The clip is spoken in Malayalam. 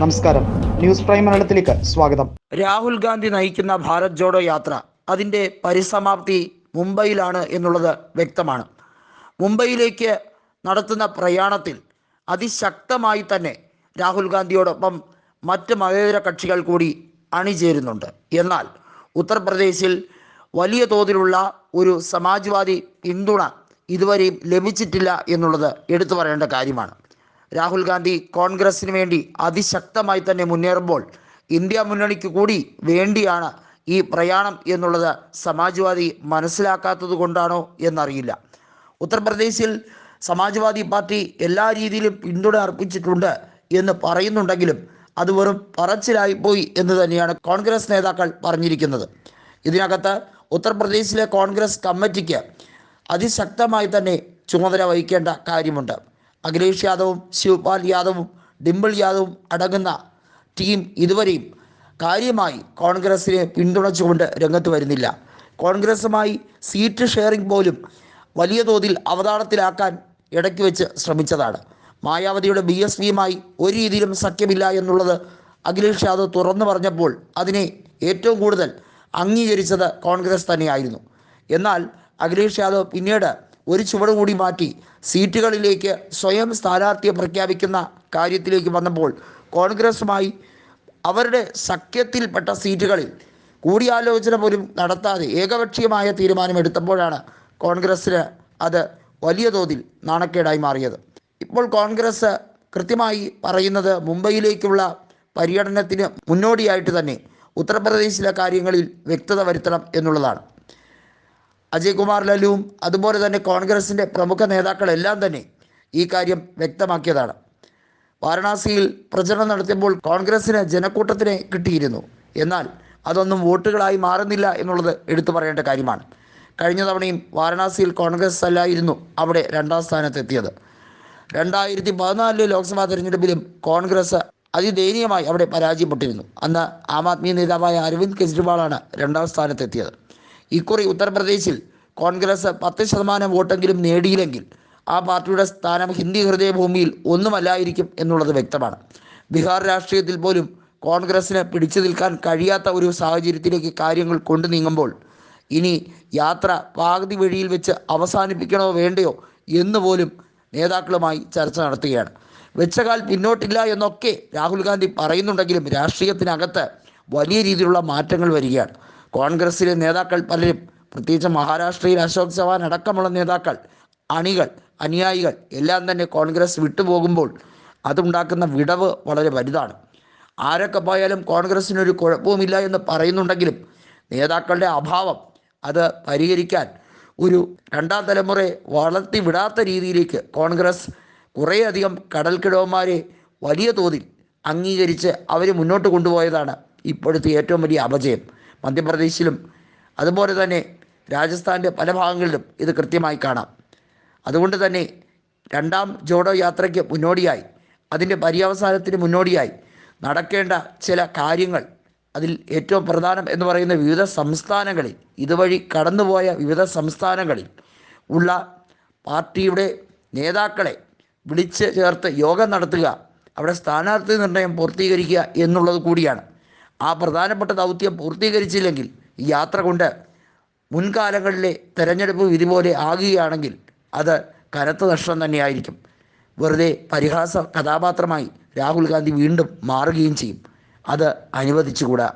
നമസ്കാരം. ന്യൂസ് പ്രൈം മലയാളത്തിലേക്ക് സ്വാഗതം. രാഹുൽ ഗാന്ധി നയിക്കുന്ന ഭാരത് ജോഡോ യാത്ര അതിന്റെ പരിസമാപ്തി മുംബൈയിലാണ് എന്നുള്ളത് വ്യക്തമാണ്. മുംബൈയിലേക്ക് നടത്തുന്ന പ്രയാണത്തിൽ അതിശക്തമായി തന്നെ രാഹുൽ ഗാന്ധിയോടൊപ്പം മറ്റ് മതേതര കക്ഷികൾ കൂടി അണിചേരുന്നുണ്ട്. എന്നാൽ ഉത്തർപ്രദേശിൽ വലിയ തോതിലുള്ള ഒരു സമാജ്വാദി പിന്തുണ ഇതുവരെയും ലഭിച്ചിട്ടില്ല എന്നുള്ളത് എടുത്തു പറയേണ്ട കാര്യമാണ്. രാഹുൽ ഗാന്ധി കോൺഗ്രസിന് വേണ്ടി അതിശക്തമായി തന്നെ മുന്നേറുമ്പോൾ ഇന്ത്യ മുന്നണിക്ക് കൂടി വേണ്ടിയാണ് ഈ പ്രയാണം എന്നുള്ളത് സമാജ്വാദി മനസ്സിലാക്കാത്തത് കൊണ്ടാണോ എന്നറിയില്ല. ഉത്തർപ്രദേശിൽ സമാജ്വാദി പാർട്ടി എല്ലാ രീതിയിലും പിന്തുണ അർപ്പിച്ചിട്ടുണ്ട് എന്ന് പറയുന്നുണ്ടെങ്കിലും അത് വെറും പറച്ചിലായിപ്പോയി എന്ന് തന്നെയാണ് കോൺഗ്രസ് നേതാക്കൾ പറഞ്ഞിരിക്കുന്നത്. ഇതിനകത്ത് ഉത്തർപ്രദേശിലെ കോൺഗ്രസ് കമ്മിറ്റിക്ക് അതിശക്തമായി തന്നെ ചുമതല വഹിക്കേണ്ട കാര്യമുണ്ട്. അഖിലേഷ് യാദവും ശിവപാൽ യാദവും ഡിംപിൾ യാദവും അടങ്ങുന്ന ടീം ഇതുവരെയും കാര്യമായി കോൺഗ്രസിനെ പിന്തുണച്ചുകൊണ്ട് രംഗത്ത് വരുന്നില്ല. കോൺഗ്രസുമായി സീറ്റ് ഷെയറിംഗ് പോലും വലിയ തോതിൽ അവതാളത്തിലാക്കാൻ ഇടയ്ക്ക് വെച്ച് ശ്രമിച്ചതാണ്. മായാവതിയുടെ ബി എസ് പിയുമായി ഒരു രീതിയിലും സഖ്യമില്ല എന്നുള്ളത് അഖിലേഷ് യാദവ് തുറന്നു പറഞ്ഞപ്പോൾ അതിനെ ഏറ്റവും കൂടുതൽ അംഗീകരിച്ചത് കോൺഗ്രസ് തന്നെയായിരുന്നു. എന്നാൽ അഖിലേഷ് യാദവ് പിന്നീട് ഒരു ചുവട് കൂടി മാറ്റി സീറ്റുകളിലേക്ക് സ്വയം സ്ഥാനാർത്ഥിയെ പ്രഖ്യാപിക്കുന്ന കാര്യത്തിലേക്ക് വന്നപ്പോൾ കോൺഗ്രസുമായി അവരുടെ സഖ്യത്തിൽപ്പെട്ട സീറ്റുകളിൽ കൂടിയാലോചന പോലും നടത്താതെ ഏകപക്ഷീയമായ തീരുമാനമെടുത്തപ്പോഴാണ് കോൺഗ്രസ്സിന് അത് വലിയ തോതിൽ നാണക്കേടായി മാറിയത്. ഇപ്പോൾ കോൺഗ്രസ് കൃത്യമായി പറയുന്നത് മുംബൈയിലേക്കുള്ള പര്യടനത്തിന് മുന്നോടിയായിട്ട് തന്നെ ഉത്തർപ്രദേശിലെ കാര്യങ്ങളിൽ വ്യക്തത വരുത്തണം എന്നുള്ളതാണ്. അജയ് കുമാർ ലല്ലുവും അതുപോലെ തന്നെ കോൺഗ്രസിന്റെ പ്രമുഖ നേതാക്കളെല്ലാം തന്നെ ഈ കാര്യം വ്യക്തമാക്കിയതാണ്. വാരണാസിയിൽ പ്രചരണം നടത്തിയപ്പോൾ കോൺഗ്രസിന് ജനക്കൂട്ടത്തിനെ കിട്ടിയിരുന്നു. എന്നാൽ അതൊന്നും വോട്ടുകളായി മാറുന്നില്ല എന്നുള്ളത് എടുത്തു പറയേണ്ട കാര്യമാണ്. കഴിഞ്ഞ തവണയും വാരണാസിയിൽ കോൺഗ്രസ് അല്ലായിരുന്നു അവിടെ രണ്ടാം സ്ഥാനത്തെത്തിയത്. രണ്ടായിരത്തി പതിനാലിലെ ലോക്സഭാ തെരഞ്ഞെടുപ്പിലും കോൺഗ്രസ് അതിദയനീയമായി അവിടെ പരാജയപ്പെട്ടിരുന്നു. അന്ന് ആം ആദ്മി നേതാവായ അരവിന്ദ് കെജ്രിവാളാണ് രണ്ടാം സ്ഥാനത്തെത്തിയത്. ഇക്കുറി ഉത്തർപ്രദേശിൽ കോൺഗ്രസ് പത്ത് ശതമാനം വോട്ടെങ്കിലും നേടിയില്ലെങ്കിൽ ആ പാർട്ടിയുടെ സ്ഥാനം ഹിന്ദി ഹൃദയഭൂമിയിൽ ഒന്നുമല്ലായിരിക്കും എന്നുള്ളത് വ്യക്തമാണ്. ബീഹാർ രാഷ്ട്രീയത്തിൽ പോലും കോൺഗ്രസിന് പിടിച്ചു നിൽക്കാൻ കഴിയാത്ത ഒരു സാഹചര്യത്തിലേക്ക് കാര്യങ്ങൾ കൊണ്ടു നീങ്ങുമ്പോൾ ഇനി യാത്ര പാകതി വഴിയിൽ വെച്ച് അവസാനിപ്പിക്കണോ വേണ്ടയോ എന്ന് പോലും നേതാക്കളുമായി ചർച്ച നടത്തുകയാണ്. വെച്ചകാൽ പിന്നോട്ടില്ല എന്നൊക്കെ രാഹുൽ ഗാന്ധി പറയുന്നുണ്ടെങ്കിലും രാഷ്ട്രീയത്തിനകത്ത് വലിയ രീതിയിലുള്ള മാറ്റങ്ങൾ വരികയാണ്. കോൺഗ്രസിലെ നേതാക്കൾ പലരും പ്രത്യേകിച്ച് മഹാരാഷ്ട്രയിൽ അശോക് ചവാൻ അടക്കമുള്ള നേതാക്കൾ അണികൾ അനുയായികൾ എല്ലാം തന്നെ കോൺഗ്രസ് വിട്ടുപോകുമ്പോൾ അതുണ്ടാക്കുന്ന വിടവ് വളരെ വലുതാണ്. ആരൊക്കെ പോയാലും കോൺഗ്രസ്സിനൊരു കുഴപ്പവുമില്ല എന്ന് പറയുന്നുണ്ടെങ്കിലും നേതാക്കളുടെ അഭാവം അത് പരിഹരിക്കാൻ ഒരു രണ്ടാം തലമുറയെ വളർത്തി വിടാത്ത രീതിയിലേക്ക് കോൺഗ്രസ് കുറേയധികം കടൽക്കിടവന്മാരെ വലിയ തോതിൽ അംഗീകരിച്ച് അവർ മുന്നോട്ട് കൊണ്ടുപോയതാണ് ഇപ്പോഴത്തെ ഏറ്റവും വലിയ അപജയം. മധ്യപ്രദേശിലും അതുപോലെ തന്നെ രാജസ്ഥാന്റെ പല ഭാഗങ്ങളിലും ഇത് കൃത്യമായി കാണാം. അതുകൊണ്ട് തന്നെ രണ്ടാം ജോഡോ യാത്രയ്ക്ക് മുന്നോടിയായി അതിന്റെ പര്യവസാനത്തിന് മുന്നോടിയായി നടക്കേണ്ട ചില കാര്യങ്ങൾ അതിൽ ഏറ്റവും പ്രധാനം എന്ന് പറയുന്ന വിവിധ സംസ്ഥാനങ്ങളിൽ ഇതുവഴി കടന്നുപോയ വിവിധ സംസ്ഥാനങ്ങളിൽ ഉള്ള പാർട്ടിയുടെ നേതാക്കളെ വിളിച്ച് ചേർത്ത് യോഗം നടത്തുക അവിടെ സ്ഥാനാർത്ഥി നിർണയം പൂർത്തീകരിക്കുക എന്നുള്ളത് കൂടിയാണ്. ആ പ്രധാനപ്പെട്ട ദൗത്യം പൂർത്തീകരിച്ചില്ലെങ്കിൽ ഈ യാത്ര കൊണ്ട് മുൻകാലങ്ങളിലെ തെരഞ്ഞെടുപ്പ് വിധി പോലെ ആകുകയാണെങ്കിൽ അത് കനത്ത നഷ്ടം തന്നെയായിരിക്കും. വെറുതെ പരിഹാസ കഥാപാത്രമായി രാഹുൽ ഗാന്ധി വീണ്ടും മാറുകയും ചെയ്യും. അത് അനുവദിച്ചുകൂടാ?